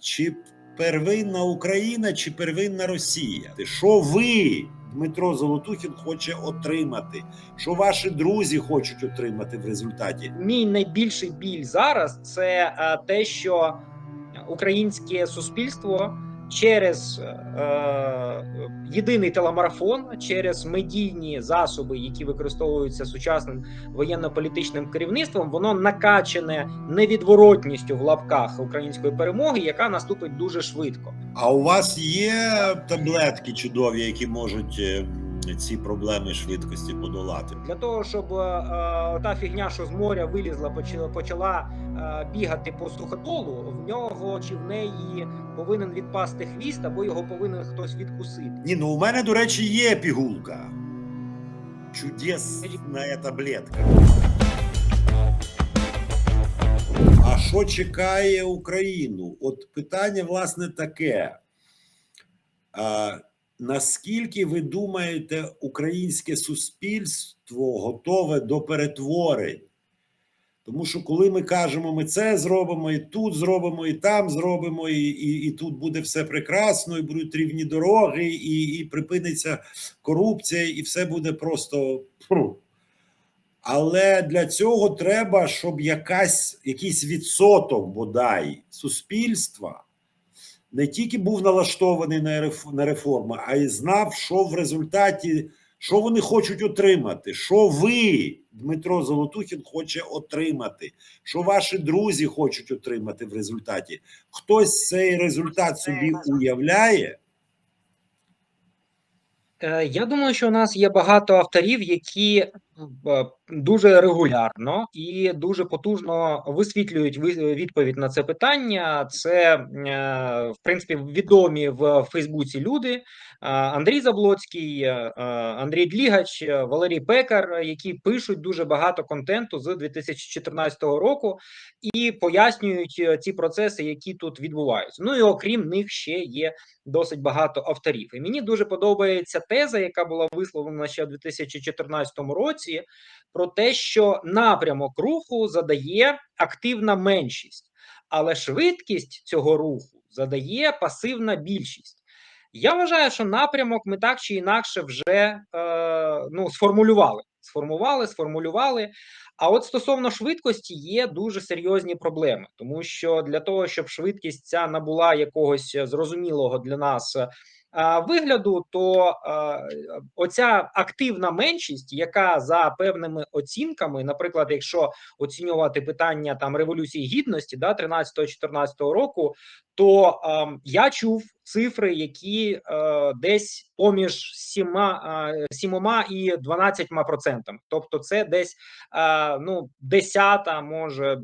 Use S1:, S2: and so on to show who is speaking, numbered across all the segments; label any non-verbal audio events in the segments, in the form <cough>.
S1: чи первинна Україна, чи первинна Росія? Що ви, Дмитро Золотухін, хоче отримати? Що ваші друзі хочуть отримати в результаті?
S2: Мій найбільший біль зараз це е, те, що українське суспільство через е, єдиний телемарафон, через медійні засоби, які використовуються сучасним воєнно-політичним керівництвом, воно накачане невідворотністю в лапках української перемоги, яка наступить дуже швидко.
S1: А у вас є таблетки чудові, які можуть е, ці проблеми швидкості подолати?
S2: Для того щоб е, та фігня, що з моря вилізла, почала, почала е, бігати по сухотолу, в нього чи в неї повинен відпасти хвіст, або його повинен хтось відкусити.
S1: Ні, ну у мене, до речі, є пігулка. Чудесна таблетка. А що чекає Україну? От питання, власне, таке. Наскільки ви думаєте, українське суспільство готове до перетворень? Тому що коли ми кажемо, ми це зробимо, і тут зробимо, і там зробимо, і, і, і тут буде все прекрасно, і будуть рівні дороги, і, і припиниться корупція, і все буде просто. Але для цього треба, щоб якась, якийсь відсоток бодай суспільства не тільки був налаштований на реф- на реформи, а й знав, що в результаті, що вони хочуть отримати, що ви, Дмитро Золотухін, хоче отримати, що ваші друзі хочуть отримати в результаті. Хтось цей результат собі уявляє.
S2: Е, Я думаю, що у нас є багато авторів, які дуже регулярно і дуже потужно висвітлюють ви- відповідь на це питання. Це, е, в принципі, відомі в Фейсбуці люди: е, Андрій Заблоцький, е, е, Андрій Длігач, е, Валерій Пекар, е, які пишуть дуже багато контенту з 2014 року і пояснюють е, ці процеси, які тут відбуваються. Ну і окрім них ще є досить багато авторів. І мені дуже подобається теза, яка була висловлена ще в 2014 році, про те, що напрямок руху задає активна меншість, але швидкість цього руху задає пасивна більшість. Я вважаю, що напрямок ми так чи інакше вже е, ну, сформулювали. Сформували, сформулювали. А от стосовно швидкості є дуже серйозні проблеми, тому що для того, щоб швидкість ця набула якогось зрозумілого для нас е, вигляду, то оця активна меншість, яка за певними оцінками, наприклад, якщо оцінювати питання там революції гідності, да 13-14 року, то я чув цифри, які десь поміж 7, е, 7 і 12 процентами. Тобто, це десь ну десята, може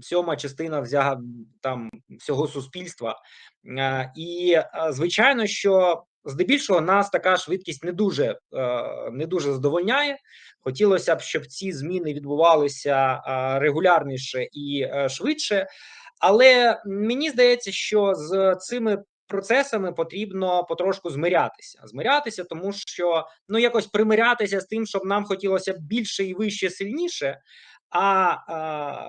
S2: сьома частина взяга там всього суспільства. Е, і е, звичайно, що здебільшого нас така швидкість не дуже е, не дуже задовольняє. Хотілося б, щоб ці зміни відбувалися регулярніше і швидше. Але мені здається, що з цими процесами потрібно потрошку змирятися. Змирятися, тому що ну якось примирятися з тим, щоб нам хотілося більше і вище, сильніше. А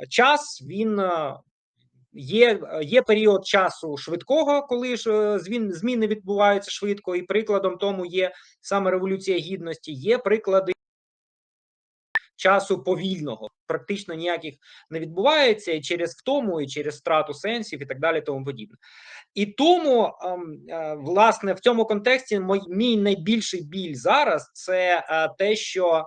S2: е, час він е, є, є період часу швидкого, коли ж е, змін, зміни відбуваються швидко, і прикладом тому є саме революція гідності. Є приклади часу повільного, практично ніяких не відбувається і через втому, і через втрату сенсів, і так далі, тому подібне. І тому, ем, е, власне, в цьому контексті мій, найбільший біль зараз це е, те, що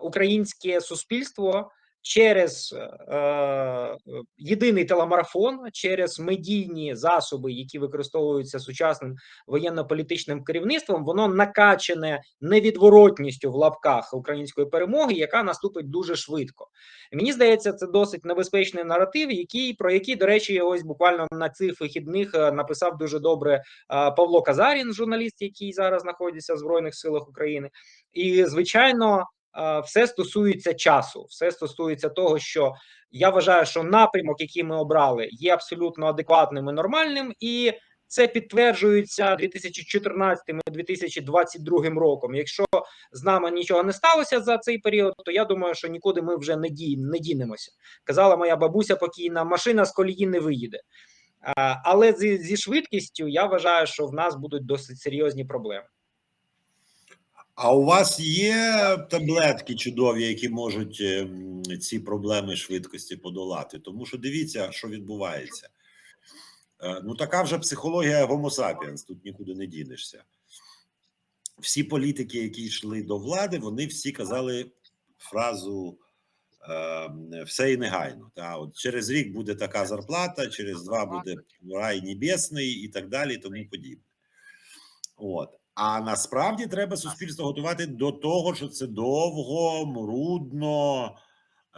S2: українське суспільство через е, єдиний телемарафон, через медійні засоби, які використовуються сучасним воєнно-політичним керівництвом, воно накачане невідворотністю в лапках української перемоги, яка наступить дуже швидко. Мені здається, це досить небезпечний наратив, який про який, до речі, ось буквально на цих вихідних е, написав дуже добре е, Павло Казарін, журналіст, який зараз знаходиться в збройних силах України, і звичайно. Все стосується часу, все стосується того, що я вважаю, що напрямок, який ми обрали, є абсолютно адекватним і нормальним, і це підтверджується 2014-2022 роком. Якщо з нами нічого не сталося за цей період, то я думаю, що нікуди ми вже не ді, не дінемося. Казала моя бабуся покійна, машина з колії не виїде. Але зі, зі швидкістю я вважаю, що в нас будуть досить серйозні проблеми.
S1: А у вас є таблетки чудові, які можуть ем, ці проблеми швидкості подолати? Тому що дивіться, що відбувається. Е, Ну, така вже психологія Homo sapiens, тут нікуди не дінешся. Всі політики, які йшли до влади, вони всі казали фразу е, все і негайно. Та, от через рік буде така зарплата, через два буде рай небесний і так далі, і тому подібне. От. А насправді треба суспільство готувати до того, що це довго, мрудно,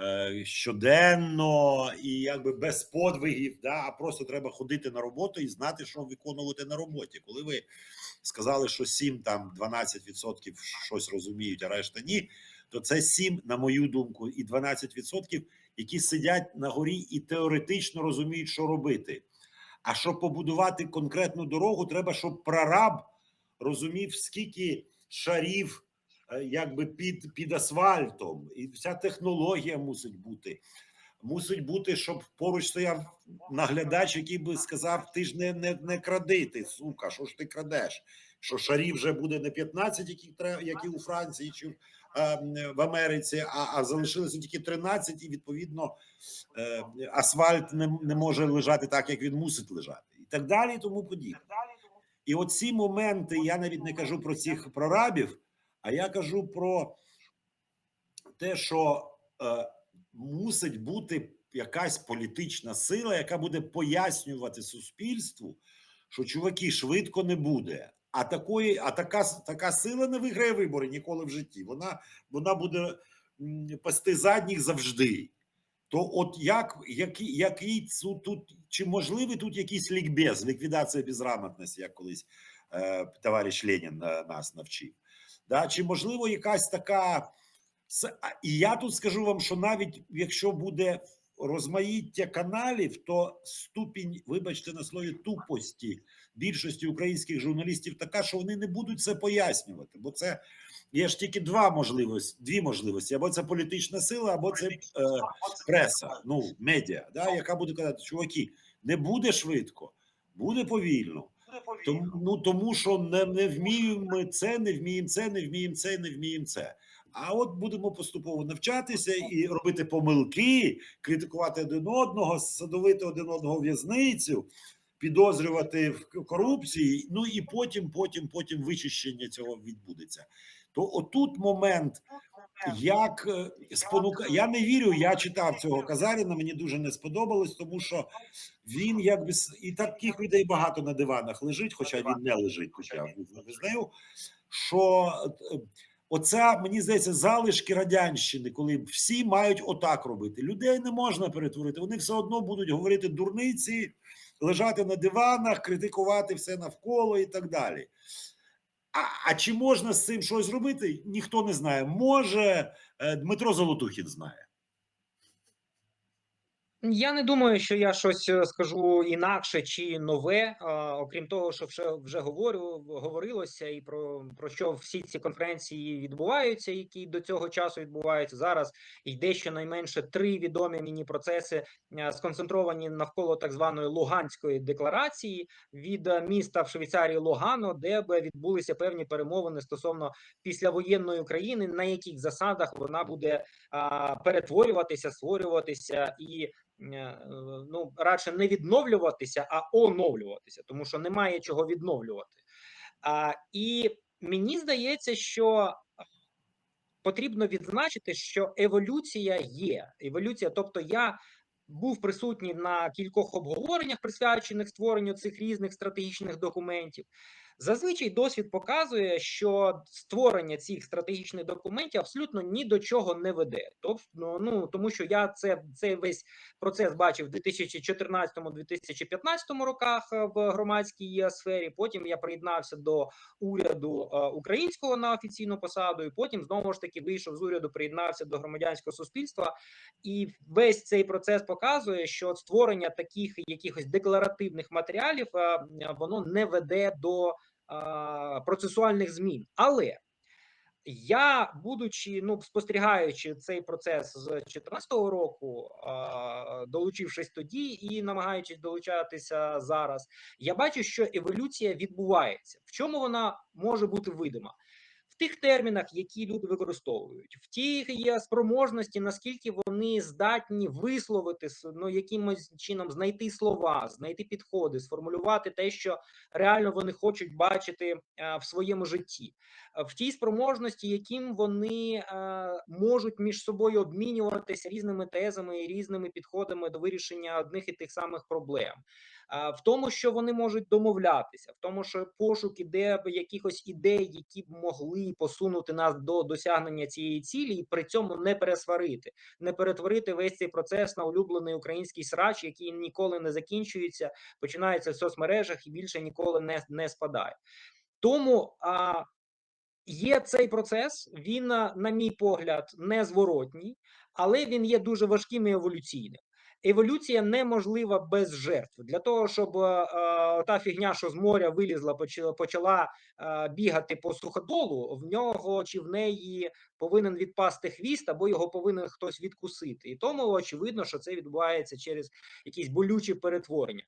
S1: е, щоденно і якби без подвигів, да, а просто треба ходити на роботу і знати, що виконувати на роботі. Коли ви сказали, що 7 там 12% щось розуміють, а решта ні, то це 7, на мою думку, і 12%, які сидять на горі і теоретично розуміють, що робити. А щоб побудувати конкретну дорогу, треба, щоб прораб розумів, скільки шарів е, якби під, під асфальтом, і вся технологія мусить бути. Мусить бути, щоб поруч стояв наглядач, який би сказав: ти ж не, не, не кради, ти сука, що ж ти крадеш? Що шарів вже буде не 15, які які у Франції чи в, е, в Америці, а, а залишилося тільки 13, і відповідно е, асфальт не, не може лежати так, як він мусить лежати, і так далі, і тому подібне. І оці моменти я навіть не кажу про цих прорабів, а я кажу про те, що е, мусить бути якась політична сила, яка буде пояснювати суспільству, що чуваки швидко не буде. А такої, а така, така сила не виграє вибори ніколи в житті. Вона, вона буде пасти задніх завжди. То от як який, який тут, чи можливий тут якийсь лікбез, ліквідація безграмотності, як колись е, товариш Ленін е, нас навчив? Да? Чи можливо якась така і я тут скажу вам, що навіть якщо буде розмаїття каналів, то ступінь, вибачте на слові тупості більшості українських журналістів така, що вони не будуть це пояснювати, бо це є ж тільки два можливості, дві можливості: або це політична сила, або це е, преса, ну медіа, да, яка буде казати, чуваки, не буде швидко, буде повільно. Тому, ну, тому що не, не вміємо ми це, не вміємо це, не вміємо це, не вміємо це. А от будемо поступово навчатися і робити помилки, критикувати один одного, садовити один одного в'язницю, підозрювати в корупції. Ну і потім, потім, потім вичищення цього відбудеться. То отут момент, як е, спонука. Я не вірю. Я читав цього Казаріна. Мені дуже не сподобалось, тому що він якби і таких людей багато на диванах лежить, хоча він не лежить. Тут я визнаю, що е, оця мені здається залишки радянщини, коли всі мають отак робити. Людей не можна перетворити. Вони все одно будуть говорити дурниці, лежати на диванах, критикувати все навколо і так далі. А, а чи можна з цим щось зробити? Ніхто не знає. Може, е, Дмитро Золотухін знає.
S2: Я не думаю, що я щось е, скажу інакше чи нове. Окрім того, що вже вже говорю, говорилося, і про, про що всі ці конференції відбуваються, які до цього часу відбуваються. Зараз йде щонайменше три відомі міні-процеси, е, сконцентровані навколо так званої Луганської декларації від е, міста в Швейцарії Лугано, де б відбулися певні перемовини стосовно післявоєнної України, на яких засадах вона буде а, перетворюватися, створюватися і ну радше не відновлюватися, а оновлюватися, тому що немає чого відновлювати. А, і мені здається, що потрібно відзначити, що еволюція є. Еволюція, тобто я. Був присутній на кількох обговореннях, присвячених створенню цих різних стратегічних документів. Зазвичай досвід показує, що створення цих стратегічних документів абсолютно ні до чого не веде. Тобто, ну, тому що я це цей весь процес бачив в 2014-2015 роках е, в громадській сфері. Потім я приєднався до уряду е, українського на офіційну посаду, і потім знову ж таки вийшов з уряду, приєднався до громадянського суспільства. І весь цей процес показує, що створення таких якихось декларативних матеріалів е, воно не веде до процесуальних змін. Але Я, будучи ну спостерігаючи цей процес з 2014 року, долучившись тоді і намагаючись долучатися зараз, я бачу, що еволюція відбувається. В чому вона може бути видима? Тих термінах, які люди використовують, в тій спроможності, наскільки вони здатні висловити ну, якимось чином знайти слова, знайти підходи, сформулювати те, що реально вони хочуть бачити е, в своєму житті, Е, в тій спроможності, яким вони е, можуть між собою обмінюватися різними тезами і різними підходами до вирішення одних і тих самих проблем. В тому, що вони можуть домовлятися, в тому, що пошук іде б якихось ідей, які б могли посунути нас до досягнення цієї цілі, і при цьому не пересварити, не перетворити весь цей процес на улюблений український срач, який ніколи не закінчується, починається в соцмережах і більше ніколи не, не спадає. Тому а, є цей процес, він, на мій погляд, незворотній, але він є дуже важким і еволюційним. Еволюція неможлива без жертв. Для того, щоб е, е, та фігня, що з моря вилізла, почала, почала е, бігати по суходолу, в нього чи в неї повинен відпасти хвіст, або його повинен хтось відкусити. І тому очевидно, що це відбувається через якісь болючі перетворення.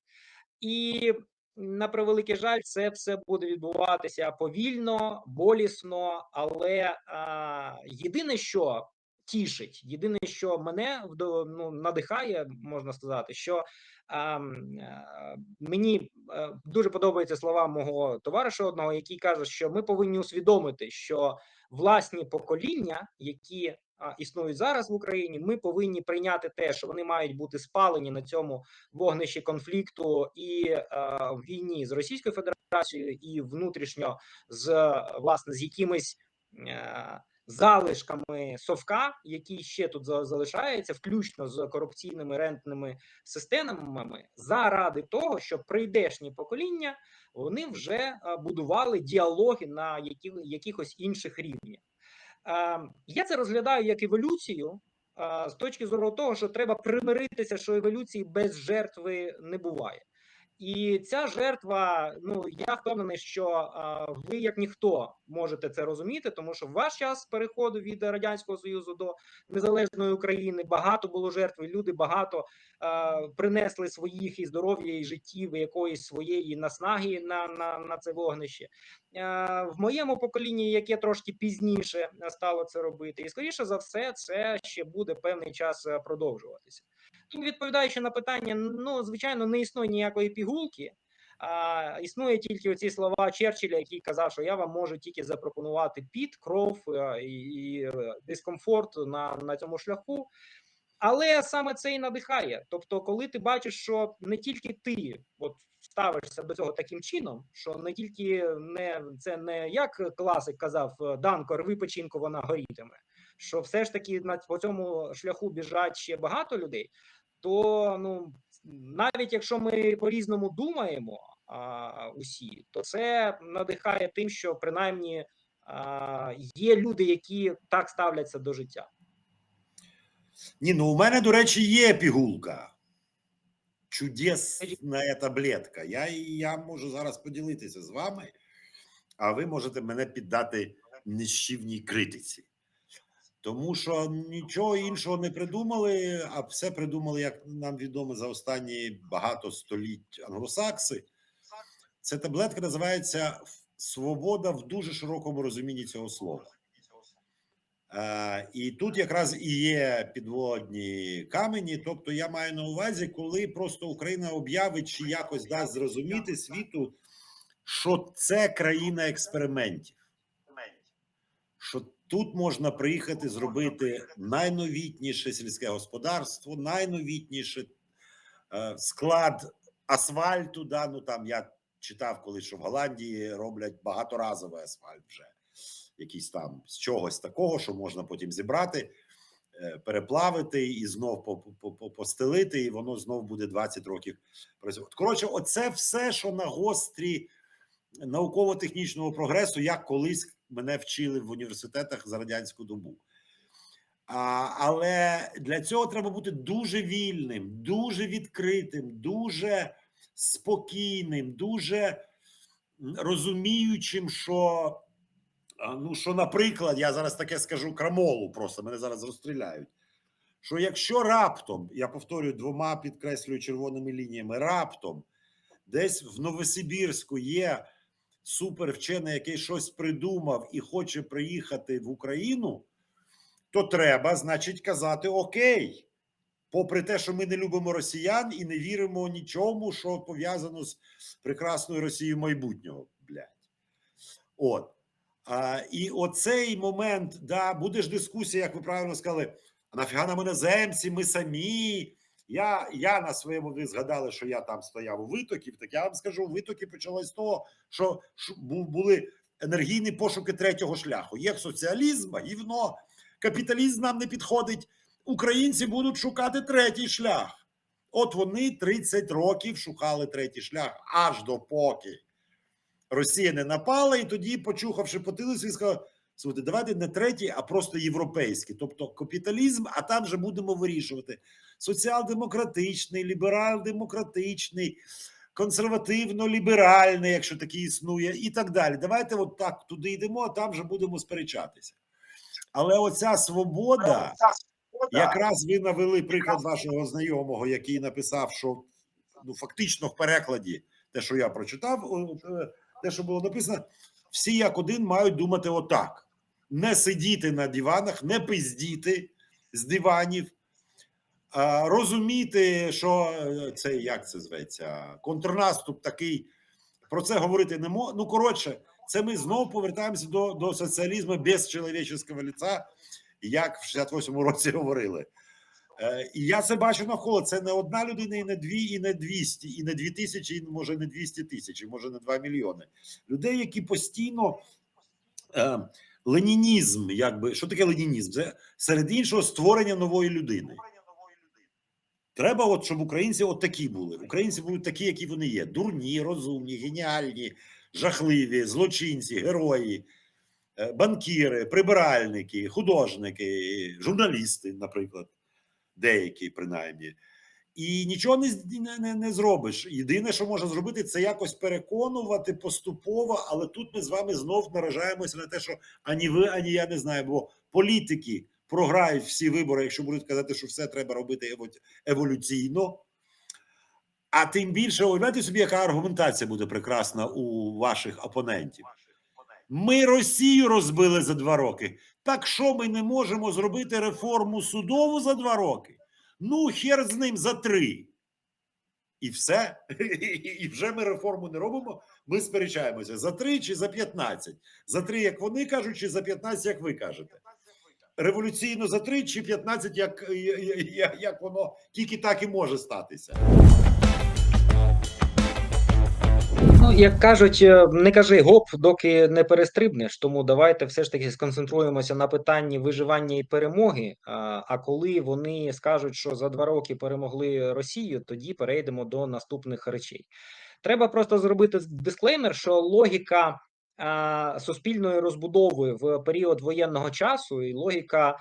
S2: І на превеликий жаль, це все буде відбуватися повільно, болісно, але а, єдине, що тішить, єдине, що мене ну, надихає, можна сказати, що а, м, мені е, дуже подобаються слова мого товариша одного, який каже, що ми повинні усвідомити, що власні покоління, які існують зараз в Україні, ми повинні прийняти те, що вони мають бути спалені на цьому вогнищі конфлікту і е, війні з Російською Федерацією, і внутрішньо з власне з якимись е, залишками совка, які ще тут за- залишаються, включно з корупційними рентними системами, заради того, щоб прийдешні покоління вони вже е, будували діалоги на які, якихось інших рівнях. Е, Я це розглядаю як еволюцію е, з точки зору того, що треба примиритися, що еволюції без жертви не буває. І ця жертва, ну я впевнений, що а, ви, як ніхто, можете це розуміти, тому що в ваш час переходу від радянського союзу до незалежної України багато було жертв. і Люди багато а, принесли своїх і здоров'я, і життів, і якоїсь своєї наснаги на, на, на це вогнище. А, в моєму поколінні, яке трошки пізніше стало це робити, і скоріше за все, це ще буде певний час е, продовжуватися. Відповідаючи на питання, ну звичайно, не існує ніякої пігулки. А існує тільки оці слова Черчилля, який казав, що я вам можу тільки запропонувати піт, кров е, і, і е, дискомфорт на, на цьому шляху. Але саме це і надихає. Тобто, коли ти бачиш, що не тільки ти от ставишся до цього таким чином, що не тільки не це не як класик казав е, Данко, рви печінку, вона горітиме. Що все ж таки на по цьому шляху біжать ще багато людей, то ну навіть якщо ми по різному думаємо а, усі, то це надихає тим, що принаймні а, є люди, які так ставляться до життя.
S1: Ні, ну у мене, до речі, є пігулка. Чудесна таблетка. Я, я можу зараз поділитися з вами, а ви можете мене піддати нищівній критиці. Тому що нічого іншого не придумали, а все придумали, як нам відомо за останні багато століть англосакси. Ця таблетка називається Свобода в дуже широкому розумінні цього слова. Е, і тут якраз і є підводні камені. Тобто, я маю на увазі, коли просто Україна об'явить чи якось дасть зрозуміти світу, що це країна експериментів, що тут можна приїхати зробити найновітніше сільське господарство, найновітніше е, склад асфальту. Да, ну там я читав колись, що в Голландії роблять багаторазовий асфальт вже якийсь там з чогось такого, що можна потім зібрати, е, переплавити і знов по- по- по- постелити, і воно знов буде 20 років працювати. Коротше, оце все, що на гострі науково-технічного прогресу, як колись мене вчили в університетах за радянську добу. А, але для цього треба бути дуже вільним, дуже відкритим, дуже спокійним, дуже розуміючим, що Ну, що, наприклад, я зараз таке скажу крамолу, просто мене зараз розстріляють. Що якщо раптом, я повторюю двома підкреслюю червоними лініями, раптом десь в Новосибірську є супервчений, який щось придумав і хоче приїхати в Україну, то треба, значить, казати Окей. Попри те, що ми не любимо росіян і не віримо нічому, що пов'язано з прекрасною Росією майбутнього. Блядь. От. А, і оцей момент, да, буде ж дискусія, як ви правильно сказали, а нафіга нам іноземці, ми самі. Я, я на своєму ви згадали, що я там стояв у витоків. Так я вам скажу, витоки почалось з того, що були енергійні пошуки третього шляху. Є соціалізм, гівно, капіталізм нам не підходить. Українці будуть шукати третій шлях. От вони 30 років шукали третій шлях, аж допоки Росія не напала, і тоді, почухавши потилицю, сказав: слухайте, давайте не третій, а просто європейський. Тобто капіталізм, а там вже будемо вирішувати соціал-демократичний, ліберал-демократичний, консервативно-ліберальний, якщо такий існує, і так далі. Давайте от так туди йдемо, а там вже будемо сперечатися. Але оця свобода. Якраз ви навели приклад вашого знайомого, який написав, що ну фактично в перекладі, те, що я прочитав, е, те, що було написано, всі як один мають думати отак: не сидіти на диванах, не пиздіти з диванів, розуміти, що е, це як це зветься, контрнаступ такий. Про це говорити не можна. Ну коротше, це ми знову повертаємося до, до соціалізму без чоловічого лиця, як в 68-му році говорили. Е, І я це бачу навколо. Це не одна людина, і не дві, і не 200, і не дві тисячі, і може не 200 тисяч, і може не 2 мільйони. Людей, які постійно е, ленінізм, якби що таке ленінізм? Це серед іншого створення нової людини. Треба, от щоб українці от такі були. Українці будуть такі, які вони є: дурні, розумні, геніальні, жахливі, злочинці, герої, е, банкіри, прибиральники, художники, журналісти, наприклад, деякі принаймні. І нічого не, не, не, зробиш. Єдине, що можна зробити, це якось переконувати поступово, але тут ми з вами знов наражаємося на те, що ані ви, ані я не знаю, бо політики програють всі вибори, якщо будуть казати, що все треба робити еволюційно. А тим більше, уявляйте собі, яка аргументація буде прекрасна у ваших опонентів. Ми Росію розбили за два роки. Так що ми не можемо зробити реформу судову за два роки? Ну, хер з ним за три. І все. <laughs> І вже ми реформу не робимо. Ми сперечаємося за три чи за 15. За три, як вони кажуть, чи за 15, як ви кажете. Революційно за три чи 15, як, як, як воно тільки так і може статися.
S2: Ну, як кажуть, е, не кажи гоп, доки не перестрибнеш. Тому давайте все ж таки сконцентруємося на питанні виживання і перемоги. А, коли вони скажуть, що за два роки перемогли Росію, тоді перейдемо до наступних речей. Треба просто зробити дисклеймер, що логіка суспільної розбудови в період воєнного часу і логіка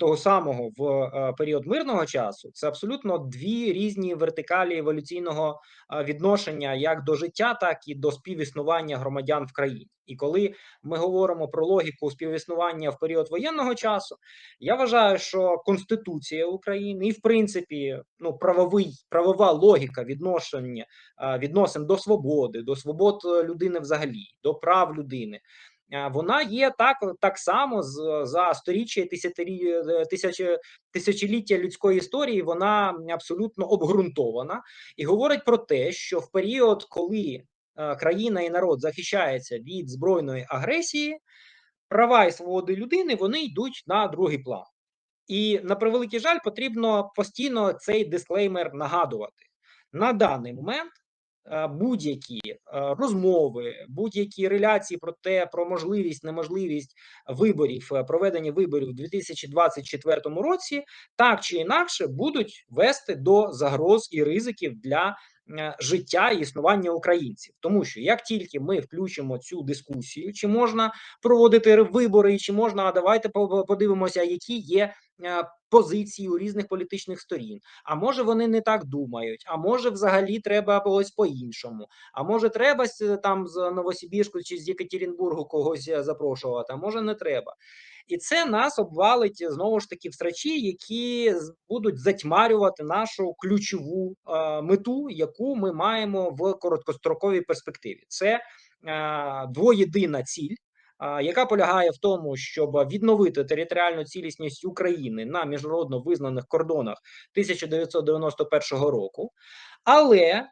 S2: того самого в період мирного часу це абсолютно дві різні вертикалі еволюційного відношення як до життя, так і до співіснування громадян в країні. І коли ми говоримо про логіку співіснування в період воєнного часу, я вважаю, що Конституція України і, в принципі, ну правовий правова логіка відношення відносин до свободи, до свобод е, людини взагалі, до прав людини. Вона є так, так само з, за сторіччя і тисячолі- е, тисячоліття людської історії. Вона абсолютно обґрунтована і говорить про те, що в період, коли країна і народ захищається від збройної агресії, права і свободи людини вони йдуть на другий план. І на превеликий жаль, потрібно постійно цей дисклеймер нагадувати. На даний момент е, будь-які е, розмови, будь-які реляції про те, про можливість, неможливість виборів, е, проведення виборів у 2024 році, так чи інакше будуть вести до загроз і ризиків для е, життя і існування українців, тому що як тільки ми включимо цю дискусію, чи можна проводити вибори, чи можна, а давайте подивимося, які є е, позиції у різних політичних сторін. А може вони не так думають, а може взагалі треба ось по-іншому. А може треба там з Новосибірську чи з Єкатеринбургу когось е, запрошувати, а може не треба. І це нас обвалить знову ж таки в срачі, які будуть затьмарювати нашу ключову мету, яку ми маємо в короткостроковій перспективі. Це двоєдина ціль. Яка полягає в тому, щоб відновити територіальну цілісність України на міжнародно визнаних кордонах 1991 року, але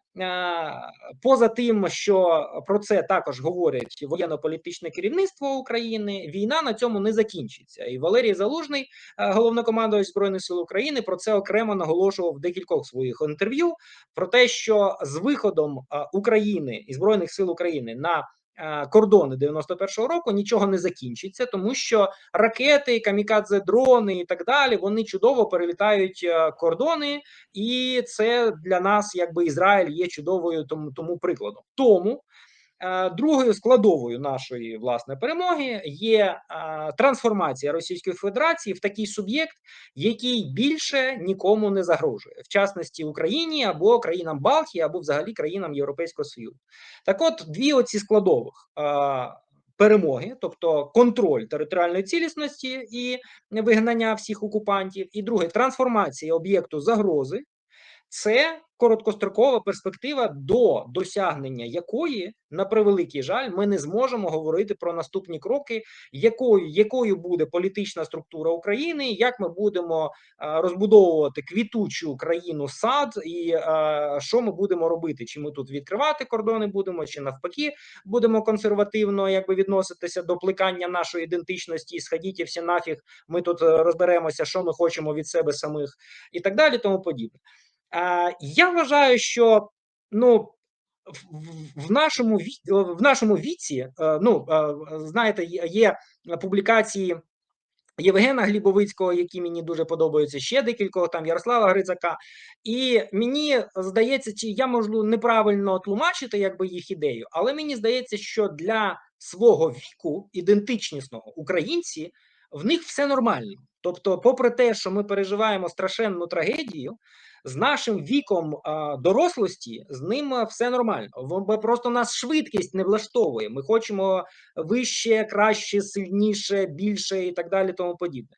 S2: поза тим, що про це також говорять воєнно-політичне керівництво України, війна на цьому не закінчиться. І Валерій Залужний, головнокомандувач збройних сил України, про це окремо наголошував в декількох своїх інтерв'ю. Про те, що з виходом України і збройних сил України на Кордони 91-го року нічого не закінчиться, тому що ракети, камікадзе, дрони і так далі вони чудово перелітають е, кордони, і це для нас, якби Ізраїль, є чудовою тому, тому прикладом. Тому е, другою складовою нашої власне перемоги є е, трансформація Російської Федерації в такий суб'єкт, який більше нікому не загрожує, в частності Україні або країнам Балтії, або взагалі країнам Європейського Союзу. Так, от дві оці складових. е, Перемоги, тобто контроль територіальної цілісності і вигнання всіх окупантів, і друге трансформація об'єкту загрози, це короткострокова перспектива, до досягнення якої, на превеликий жаль, ми не зможемо говорити про наступні кроки, якою якою буде політична структура України, як ми будемо а, розбудовувати квітучу країну сад, і а, що ми будемо робити? Чи ми тут відкривати кордони будемо, чи навпаки будемо консервативно якби відноситися до плекання нашої ідентичності, сходіть всі нафіг, ми тут е, розберемося, що ми хочемо від себе самих, і так далі, тому подібне. Я вважаю, що ну в, нашому в нашому віці, е, ну е, знаєте, є публікації. Євгена Глібовицького, які мені дуже подобаються, ще декількох там Ярослава Грицака. І мені здається, чи я можу неправильно тлумачити якби їх ідею, але мені здається, що для свого віку ідентичнісного українці в них все нормально. Тобто, попри те, що ми переживаємо страшенну трагедію, з нашим віком дорослості з ним все нормально. Бо Просто нас швидкість не влаштовує. Ми хочемо вище, краще, сильніше, більше і так далі, тому подібне.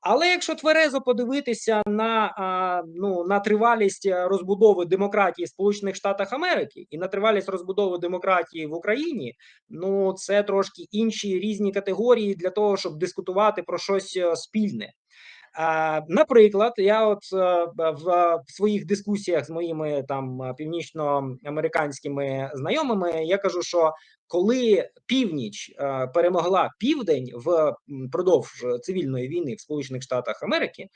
S2: Але якщо тверезо подивитися на ну на тривалість розбудови демократії Сполучених Штатах Америки і на тривалість розбудови демократії в Україні, ну це трошки інші різні категорії для того, щоб дискутувати про щось е, спільне. Наприклад, я от е, в, в своїх дискусіях з моїми там е, північноамериканськими знайомими я кажу, що коли північ е, перемогла південь впродовж цивільної війни в Сполучених Штатах Америки,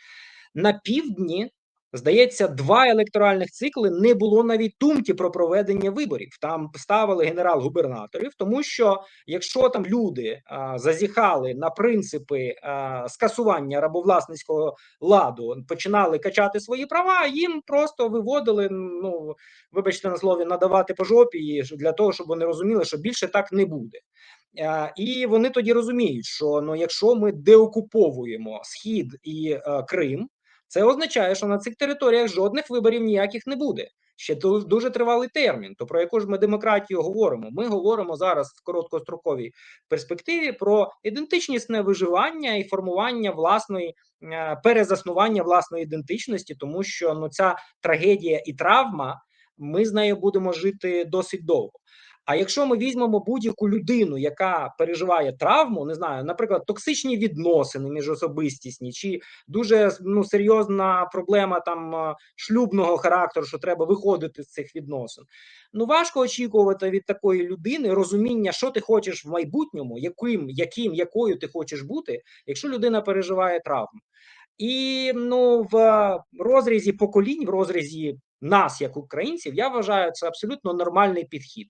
S2: на півдні. Здається, два електоральних цикли не було навіть думки про проведення виборів. Там ставили генерал-губернаторів, тому що якщо там люди а, зазіхали на принципи а, скасування рабовласницького ладу, починали качати свої права, їм просто виводили, ну вибачте на слові, надавати по жопі для того, щоб вони розуміли, що більше так не буде. І вони тоді розуміють, що ну, якщо ми деокуповуємо схід і е, Крим, це означає, що на цих територіях жодних виборів ніяких не буде. Ще ду- дуже тривалий термін. То про яку ж ми демократію говоримо? Ми говоримо зараз в короткостроковій перспективі про ідентичнісне виживання і формування власної е, перезаснування власної ідентичності, тому що ну ця трагедія і травма, ми з нею будемо жити досить довго. А якщо ми візьмемо будь-яку людину, яка переживає травму, не знаю, наприклад, токсичні відносини міжособистісні, чи дуже ну серйозна проблема там шлюбного характеру, що треба виходити з цих відносин. Ну важко очікувати від такої людини розуміння, що ти хочеш в майбутньому, яким, яким, якою ти хочеш бути, якщо людина переживає травму. І ну в розрізі поколінь, в розрізі нас, як українців, я вважаю це абсолютно нормальний підхід.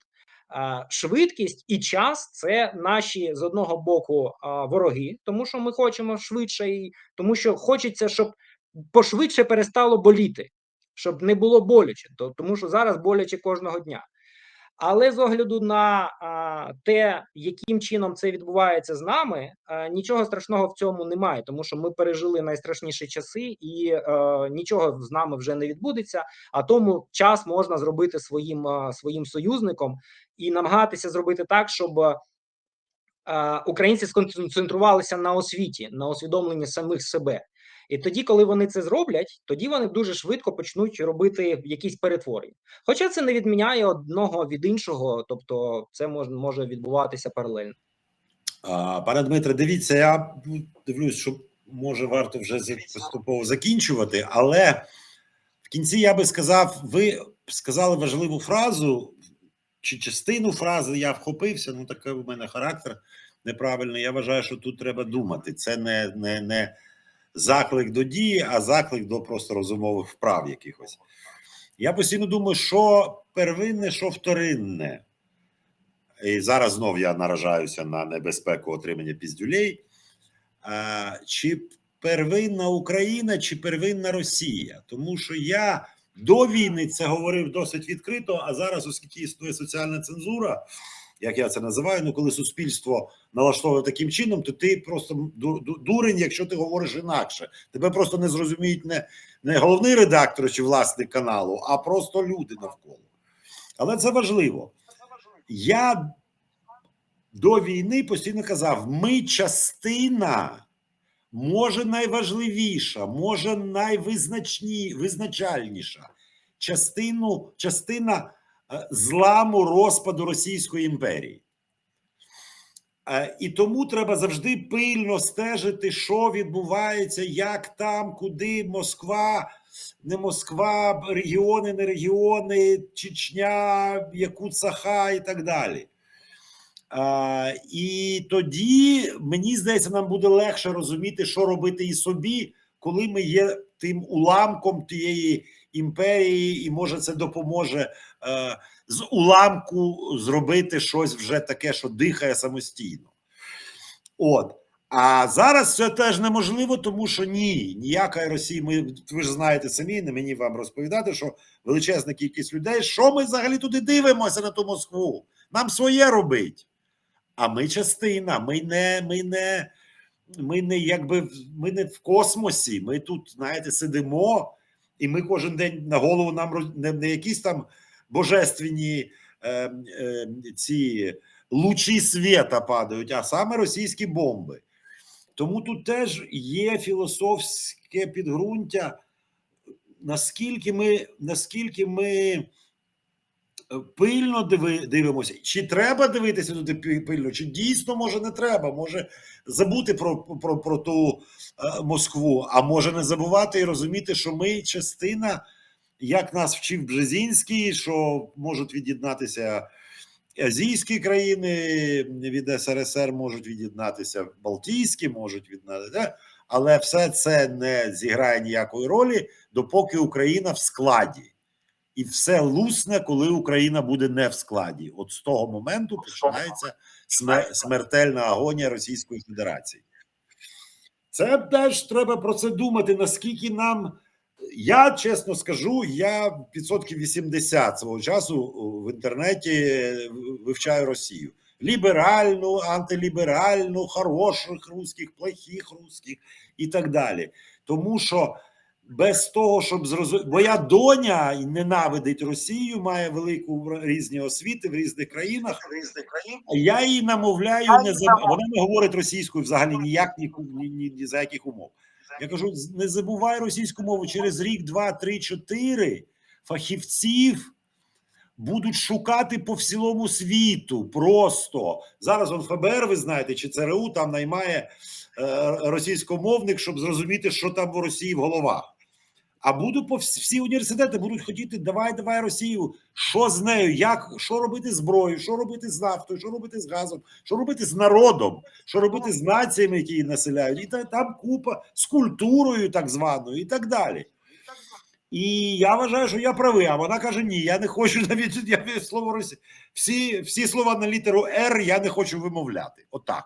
S2: Швидкість і час це наші з одного боку вороги, тому що ми хочемо швидше, і тому що хочеться, щоб пошвидше перестало боліти. щоб не було боляче, тому що зараз боляче кожного дня. Але з огляду на те, яким чином це відбувається з нами, нічого страшного в цьому немає, тому що ми пережили найстрашніші часи, і е, нічого з нами вже не відбудеться. А тому час можна зробити своїм своїм союзником і намагатися зробити так, щоб українці сконцентрувалися на освіті, на усвідомленні самих себе. І тоді, коли вони це зроблять, тоді вони дуже швидко почнуть робити якісь перетворення. Хоча це не відміняє одного від іншого, тобто це може, відбуватися паралельно.
S1: Пане Дмитре, дивіться, я ну, дивлюсь, що може варто вже поступово закінчувати, але в кінці я би сказав, ви сказали важливу фразу чи частину фрази я вхопився. Ну, такий у мене характер неправильний. Я вважаю, що тут треба думати. Це не, не, не заклик до дії, а заклик до просто розумових вправ якихось. Я постійно думаю, що первинне, що вторинне. І зараз знов я наражаюся на небезпеку отримання піздюлей. А, чи первинна Україна, чи первинна Росія? Тому що я до війни це говорив досить відкрито, а зараз, оскільки існує соціальна цензура, як я це називаю, ну коли суспільство налаштовує таким чином, то ти просто ду- ду- дурень, якщо ти говориш інакше. Тебе просто не зрозуміють не, не головний редактор чи власник каналу, а просто люди навколо. Але це важливо. Я до війни постійно казав: ми частина, може найважливіша, може найвизначні, визначальніша частину, частина зламу розпаду Російської імперії. Е, І тому треба завжди пильно стежити, що відбувається, як там, куди Москва, не Москва, регіони, не регіони, Чечня, Якут Саха і так далі. А, і тоді мені здається, нам буде легше розуміти, що робити і собі, коли ми є тим уламком тієї імперії, і може це допоможе е, з уламку зробити щось вже таке, що дихає самостійно. От. А зараз це теж неможливо, тому що ні, ніякої Росії. Ми ви ж знаєте самі, не мені вам розповідати, що величезна кількість людей. Що ми взагалі туди дивимося на ту Москву? Нам своє робить. А ми частина, ми не, ми не, ми не якби ми не в космосі. Ми тут, знаєте, сидимо, і ми кожен день на голову нам не, не якісь там божественні е, е, ці лучі світа падають, а саме російські бомби. Тому тут теж є філософське підґрунтя, наскільки ми, наскільки ми е, пильно дивимося, чи треба дивитися туди пильно, чи дійсно може не треба, може забути про, про, про ту е, Москву, а може не забувати і розуміти, що ми частина, як нас вчив Бжезінський, що можуть від'єднатися азійські країни від СРСР, можуть від'єднатися Балтійські, можуть від'єднатися, але все це не зіграє ніякої ролі, допоки Україна в складі. І все лусне, коли Україна буде не в складі. От з того моменту починається смертельна агонія Російської Федерації. Це теж треба про це думати, наскільки нам. Я чесно скажу, я відсотків 80 свого часу в інтернеті вивчаю Росію. Ліберальну, антиліберальну, хороших русських, плохих русських і так далі. Тому що без того, щоб зрозуміти, моя доня ненавидить Росію, має велику різні освіти в різних країнах. Різних А Я її намовляю, не заб... вона не говорить російською взагалі ніяк ні, ні, ні, ні за яких умов. Я кажу: не забувай російську мову через рік, два, три, чотири фахівців будуть шукати по всілому світу. Просто зараз он ФБР, ви знаєте, чи ЦРУ там наймає е, російськомовник, щоб зрозуміти, що там у Росії в головах. А будуть по всі, університети будуть хотіти, давай, давай Росію. Що з нею? Як що робити з зброєю, що робити з нафтою, що робити з газом, що робити з народом, що робити з націями, які її населяють, і та, там купа з культурою, так званою, і так далі. І я вважаю, що я правий. А вона каже: ні, я не хочу <laughs> навіть я слово Росі. Всі, всі слова на літеру Р я не хочу вимовляти. Отак.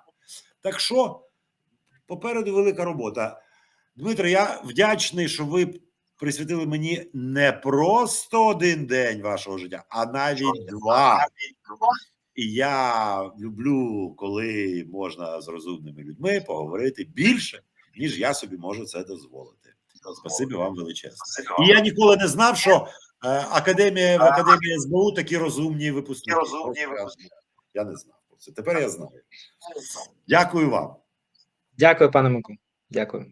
S1: Так що попереду велика робота. Дмитро, я вдячний, що ви присвятили мені не просто один день вашого життя, а навіть два. І я люблю, коли можна з розумними людьми поговорити більше, ніж я собі можу це дозволити. Спасибі вам величезне. І я ніколи не знав, що е, академія в академії СБУ такі розумні випускники. я- не знав про це. Тепер я знаю. Дякую вам.
S2: Дякую, пане Миколо. Дякую.